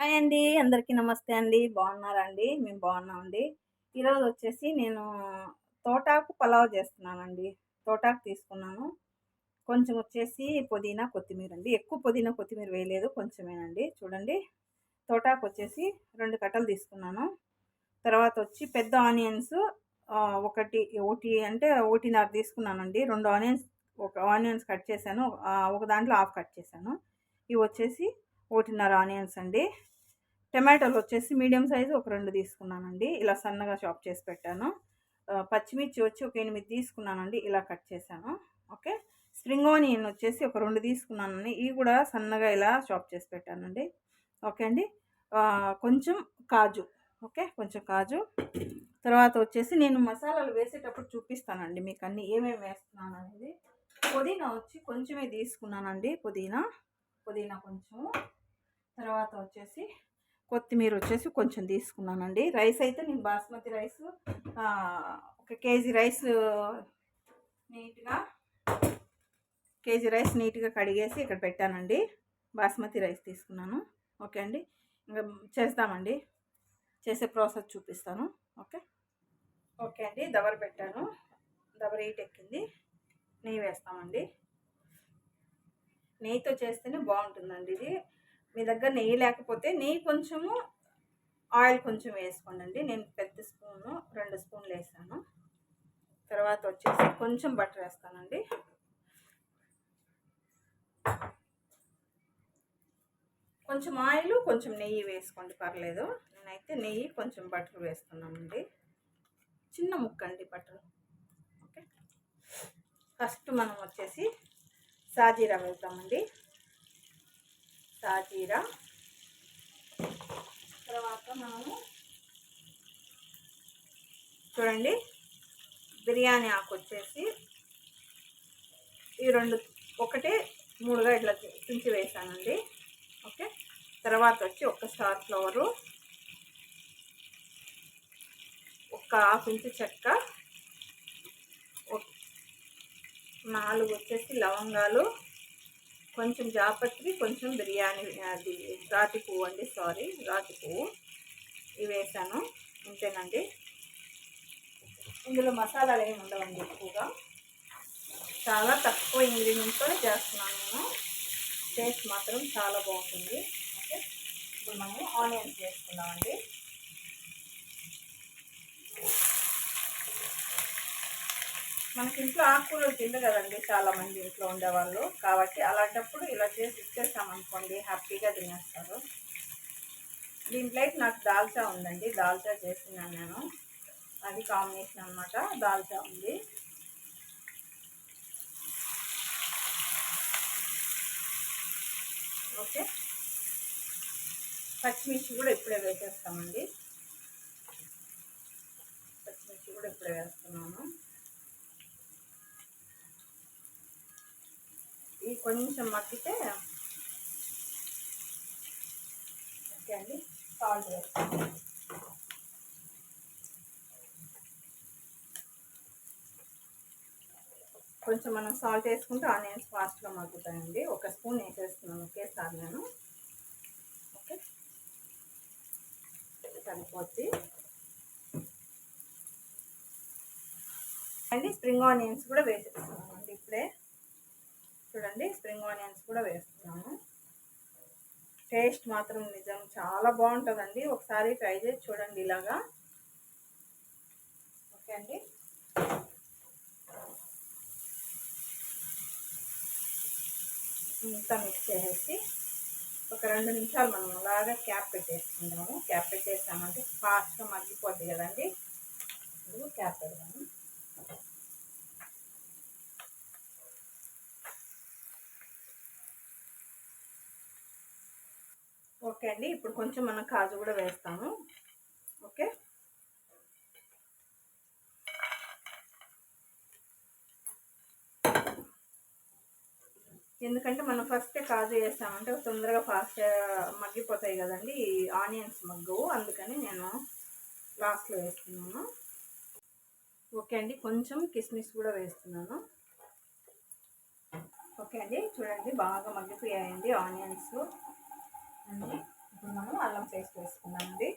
Hi అండి. అందరికీ నమస్తే అండి. బాగున్నారా అండి? మేము బాగున్నామండి. ఈరోజు వచ్చేసి నేను తోటాకు పలావ్ చేస్తున్నానండి. తోటాకు తీసుకున్నాను. కొంచెం వచ్చేసి పుదీనా కొత్తిమీర అండి. ఎక్కువ పుదీనా కొత్తిమీర వేయలేదు. కొంచెమేనండి. చూడండి. తోటాకు వచ్చేసి రెండు కట్టలు తీసుకున్నాను. తర్వాత వచ్చి పెద్ద ఆనియన్స్ ఒకటి ఒకటి అంటే ఒకటిన్నర తీసుకున్నానండి. రెండు ఆనియన్స్ ఒక ఆనియన్స్ కట్ చేశాను. ఒక దాంట్లో హాఫ్ కట్ చేశాను. ఇవి వచ్చేసి ఒకటిన్నర ఆనియన్స్ అండి. టమాటోలు వచ్చేసి మీడియం సైజు ఒక రెండు తీసుకున్నానండి. ఇలా సన్నగా చాప్ చేసి పెట్టాను. పచ్చిమిర్చి వచ్చి ఒక ఎనిమిది తీసుకున్నానండి. ఇలా కట్ చేశాను. ఓకే. స్ప్రింగ్ ఆనియన్ వచ్చేసి ఒక రెండు తీసుకున్నానండి. ఇవి కూడా సన్నగా ఇలా చాప్ చేసి పెట్టానండి. ఓకే అండి. కొంచెం కాజు. ఓకే. కొంచెం కాజు. తర్వాత వచ్చేసి నేను మసాలాలు వేసేటప్పుడు చూపిస్తానండి మీకు అన్ని ఏమేమి వేస్తున్నాను అనేది పుదీనా వచ్చి కొంచెమే తీసుకున్నానండి. పుదీనా. పుదీనా కొంచెం. తర్వాత వచ్చేసి కొత్తిమీర వచ్చేసి కొంచెం తీసుకున్నానండి. రైస్ అయితే నేను బాస్మతి రైస్ ఒక కేజీ రైస్ నీట్గా కేజీ రైస్ నీట్గా కడిగేసి ఇక్కడ పెట్టానండి. బాస్మతి రైస్ తీసుకున్నాను. ఓకే అండి. ఇంకా చేస్తామండి. చేసే ప్రాసెస్ చూపిస్తాను. ఓకే. ఓకే అండి. దవర పెట్టాను. దవర ఈట్ ఎక్కింది. నెయ్యి వేస్తామండి. నెయ్యితో చేస్తేనే బాగుంటుందండి ఇది. మీ దగ్గర నెయ్యి లేకపోతే నెయ్యి కొంచెము ఆయిల్ కొంచెం వేసుకోండి నేను పెద్ద స్పూను రెండు స్పూన్లు వేసాను. తర్వాత వచ్చేసి కొంచెం బటర్ వేస్తానండి. కొంచెం ఆయిల్ కొంచెం నెయ్యి వేసుకోండి పర్లేదు. నేనైతే నెయ్యి కొంచెం బటర్ వేస్తున్నానండి. చిన్న ముక్క అండి బటర్. ఓకే. ఫస్ట్ మనం వచ్చేసి సాజీరా వెళ్తామండి సాజీరా. తర్వాత మనము చూడండి బిర్యానీ ఆకు వచ్చేసి ఈ రెండు ఒకటే మూడుగా ఇట్లా తుంచి వేసానండి. ఓకే? తర్వాత వచ్చి ఒక స్టార్ ఫ్లవరు ఒక హాఫ్ ఇంచు చెక్క నాలుగు వచ్చేసి లవంగాలు కొంచెం జాపత్రి కొంచెం బిర్యానీ అది రాతి పువ్వు అండి సారీ రాతి పువ్వు. ఇవి వేసాను ఇంతేనండి. ఇందులో మసాలాలు ఏమి ఉండవండి ఎక్కువగా. చాలా తక్కువ ఇంగ్రీడియంట్తో చేస్తున్నాను నేను. టేస్ట్ మాత్రం చాలా బాగుంటుంది. ఓకే ఇప్పుడు మనము ఆనియన్స్ వేసుకున్నామండి మనకి ఇంట్లో ఆకుకూరలు తిండు కదండి చాలామంది ఇంట్లో ఉండేవాళ్ళు. కాబట్టి అలాంటప్పుడు ఇలా చేసి ఇచ్చేసామనుకోండి హ్యాపీగా తినేస్తారు. దీంట్లో నాకు దాల్చా ఉందండి. దాల్చా చేస్తున్నాను నేను. అది కాంబినేషన్ అనమాట దాల్చా ఉంది. ఓకే. పచ్చిమిర్చి కూడా ఇప్పుడే వేసేస్తామండి. కొంచెం మగ్గితే ఓకే అండి సాల్ట్ వేస్తాను కొంచెం మనం సాల్ట్ వేసుకుంటే ఆనియన్స్ ఫాస్ట్గా మగ్గుతాయండి. ఒక స్పూన్ వేసేస్తున్నాను ఒకేసారి నేను. ఓకే. సరిపోద్ది. అండి స్ప్రింగ్ ఆనియన్స్ కూడా వేసేస్తున్నాను అండి ఇప్పుడే. చూడండి స్ప్రింగ్ ఆనియన్స్ కూడా వేస్తున్నాము. టేస్ట్ మాత్రం నిజం చాలా బాగుంటుందండి. ఒకసారి ట్రై చేసి చూడండి ఇలాగా. ఓకే అండి. ఇంత మిక్స్ చేసేసి ఒక రెండు నిమిషాలు మనం అలాగా క్యాప్ పెట్టేసుకుందాము క్యాప్ పెట్టేస్తామంటే ఫాస్ట్గా మగ్గిపోద్ది కదండి క్యాప్ పెడదాము ఓకే అండి ఇప్పుడు కొంచెం మనం కాజు కూడా వేస్తాము. ఓకే? ఎందుకంటే మనం ఫస్ట్ కాజు వేస్తామంటే తొందరగా ఫాస్ట్ మగ్గిపోతాయి కదండి ఆనియన్స్ మగ్గు. అందుకని నేను లాస్ట్లో వేస్తున్నాను. ఓకే అండి కొంచెం కిస్మిస్ కూడా వేస్తున్నాను. ఓకే అండి చూడండి బాగా మగ్గిపోయాయండి ఆనియన్స్. అండి ఇప్పుడు మనం అల్లం పేస్ట్ వేసుకున్నామండి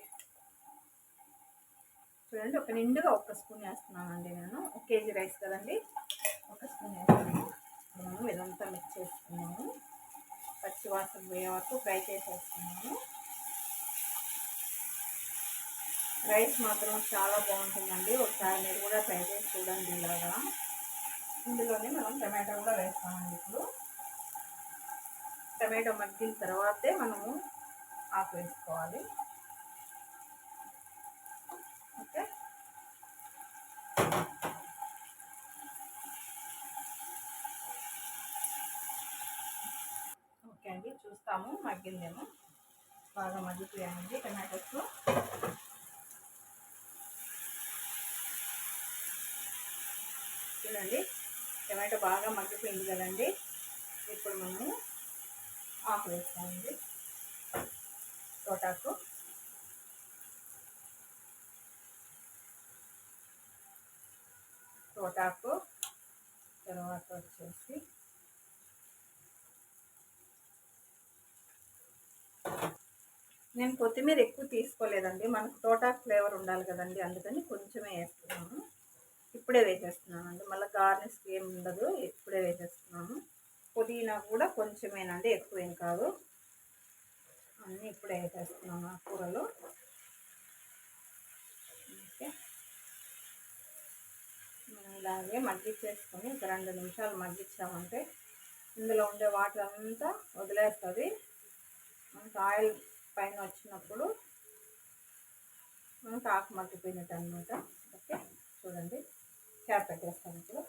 చూడండి ఒక నిండుగా ఒక స్పూన్ వేస్తున్నానండి నేను. ఒక కేజీ రైస్ కదండి. ఒక స్పూన్ వేస్తున్నాను. మనం ఇదంతా మిక్స్ చేసుకున్నాము పచ్చివాసన పోయే వరకు ఫ్రై చేసేసుకున్నాము రైస్ మాత్రం చాలా బాగుంటుందండి. ఒకసారి మీరు కూడా ట్రై చేసి చూడండి ఇలాగా. ఇందులోనే మనం టమాటో కూడా వేస్తామండి ఇప్పుడు. టమాటో మగ్గిన తర్వాతే మనము ఆకు వేసుకోవాలి ఓకే. ఓకే అండి చూస్తాము. మగ్గిందేమో. బాగా మగ్గిపోయామండి టమాటోస్. చూడండి టమాటో బాగా మగ్గిపోయింది కదండి. ఇప్పుడు మనము ఆకు వేస్తామండి. తోటాకు. తోటాకు తర్వాత వచ్చేసి నేను కొత్తిమీర ఎక్కువ తీసుకోలేదండి. మనకు తోటాకు ఫ్లేవర్ ఉండాలి కదండి. అందుకని కొంచెమే వేస్తున్నాను. ఇప్పుడే వేసేస్తున్నానండి. మళ్ళీ గార్నిష్ ఏం ఉండదు. ఇప్పుడే వేసేస్తున్నాను. పుదీనా కూడా కొంచెమేనండి. ఎక్కువేం కాదు. అన్నీ ఇప్పుడే వేసేస్తున్నాం ఆ కూరలో. ఓకే. మనం ఇలాగే మగ్గిచ్చేసుకొని ఒక రెండు నిమిషాలు మగ్గించామంటే ఇందులో ఉండే వాటర్ అంతా వదిలేస్తుంది. మనకు ఆయిల్ పైన వచ్చినప్పుడు మనకు ఆకు మగ్గిపోయినట్టు అనమాట ఓకే. చూడండి. క్యాప్ పెట్టేస్తాను ఇప్పుడు.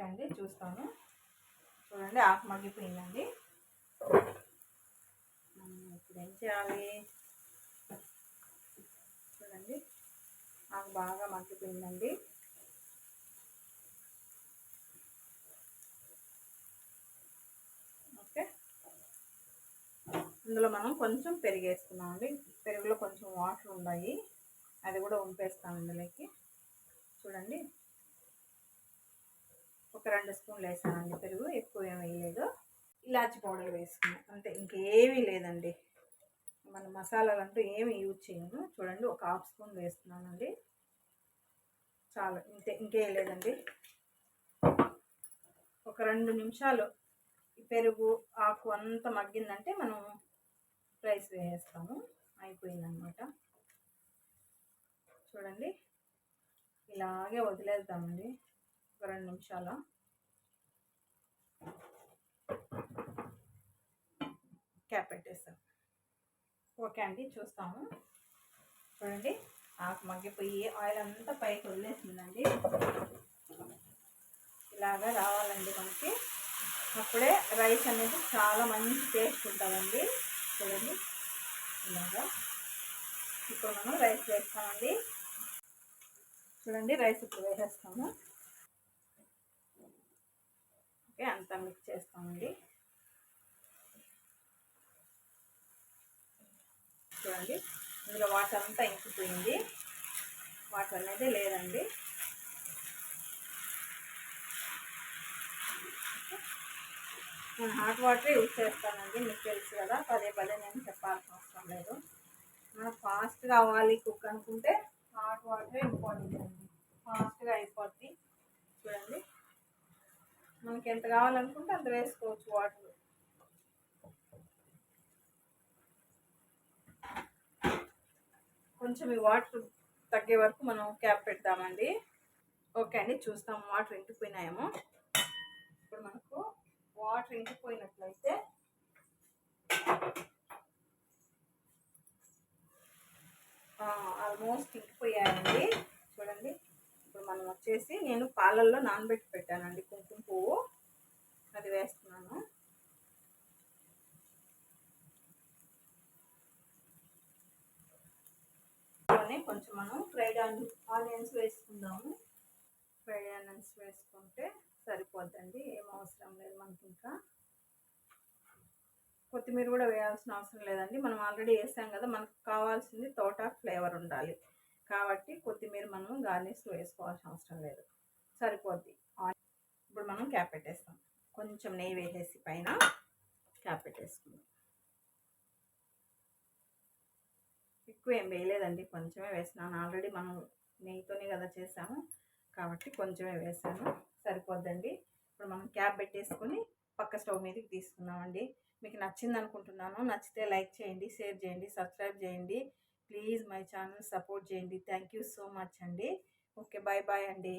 ఓకే అండి చూస్తాను. చూడండి ఆకు మగ్గిపోయిందండి. ఇప్పుడు ఏం చేయాలి? చూడండి ఆకు బాగా మగ్గిపోయిందండి. ఓకే. ఇందులో మనం కొంచెం పెరుగు వేసుకున్నామండి పెరుగులో కొంచెం వాటర్ ఉన్నాయి అది కూడా ఉంపేస్తాం ఇందులోకి. చూడండి. ఒక రెండు స్పూన్లు వేసానండి పెరుగు ఎక్కువ ఏమి వేయలేదు. ఇలాచి పౌడర్ వేసుకున్నాను అంతే ఇంకేమీ లేదండి. మన మసాలాలు అంటూ ఏమి యూజ్ చేయము చూడండి ఒక హాఫ్ స్పూన్ వేస్తున్నానండి. చాలు ఇంతే ఇంకేం లేదండి. ఒక రెండు నిమిషాలు పెరుగు ఆకు అంతా మగ్గిందంటే మనం రైస్ వేసేస్తాము. అయిపోయిందనమాట చూడండి ఇలాగే వదిలేద్దామండి. ఒక రెండు నిమిషాల? క్యాప్ పెట్టేస్తాం. ఓకే అండి చూస్తాము. చూడండి ఆకు మగ్గిపోయి ఆయిల్ అంతా పైకి వదిలేసిందండి. ఇలాగా రావాలండి మనకి. అప్పుడే రైస్ అనేది చాలా మంచి టేస్ట్ ఉంటుందండి. చూడండి ఇలాగా. ఇప్పుడు మనం రైస్ వేస్తామండి. చూడండి రైస్ ఇప్పుడు వేసేస్తాము. ఓకే అంతా మిక్స్ చేస్తామండి చూడండి ఇందులో వాటర్ అంతా ఇంకిపోయింది. వాటర్ అనేది లేదండి. నేను హాట్ వాటర్ యూజ్ చేస్తానండి మీకు తెలుసు కదా. పదే పదే నేను చెప్పాల్సిన అవసరం లేదు. మనం ఫాస్ట్గా అవ్వాలి కుక్ అనుకుంటే హాట్ వాటర్ ఇంపార్టెంట్ అండి. ఫాస్ట్గా అయిపోద్ది. చూడండి. మనకి ఎంత కావాలనుకుంటే అంత వేసుకోవచ్చు వాటర్. కొంచెం ఈ వాటర్ తగ్గే వరకు మనం క్యాప్ పెడతామండి. ఓకే అండి చూస్తాం వాటర్ ఇంకిపోయినాయేమో ఇప్పుడు మనకు వాటర్ ఇంకిపోయినట్లయితే ఆల్మోస్ట్ ఇంకిపోయాయండి. మనం వచ్చేసి నేను పాలల్లో నానబెట్టి పెట్టానండి కుంకుమ పువ్వు. అది వేస్తున్నాను. కొంచెం మనం ఫ్రైడ్ ఆనియన్స్ వేసుకుందాము. ఫ్రైడ్ ఆనియన్స్ వేసుకుంటే సరిపోద్దండి ఏం అవసరం లేదు మనకి ఇంకా. కొత్తిమీర కూడా వేయాల్సిన అవసరం లేదండి. మనం ఆల్రెడీ వేసాం కదా మనకు కావాల్సింది తోట ఫ్లేవర్ ఉండాలి. కాబట్టి మనం గార్నిష్ వేసుకోవాల్సిన అవసరం లేదు. సరిపోద్ది. ఇప్పుడు మనం క్యాప్ పెట్టేస్తాం. కొంచెం నెయ్యి వేసేసి పైన క్యాప్ పెట్టేసుకుందాం. ఎక్కువ ఏం వేయలేదండి. కొంచెమే వేసినాను ఆల్రెడీ మనం నెయ్యితోనే కదా చేసాము. కాబట్టి కొంచెమే వేసాను. సరిపోద్దండి. ఇప్పుడు మనం క్యాప్ పెట్టేసుకొని పక్క స్టవ్ మీదకి తీసుకుందామండి. మీకు నచ్చింది అనుకుంటున్నాను నచ్చితే లైక్ చేయండి షేర్ చేయండి సబ్స్క్రైబ్ చేయండి. ప్లీజ్ మై ఛానల్ సపోర్ట్ చేయండి. థ్యాంక్ యూ సో మచ్ అండి. ఓకే బాయ్ బాయ్ అండి.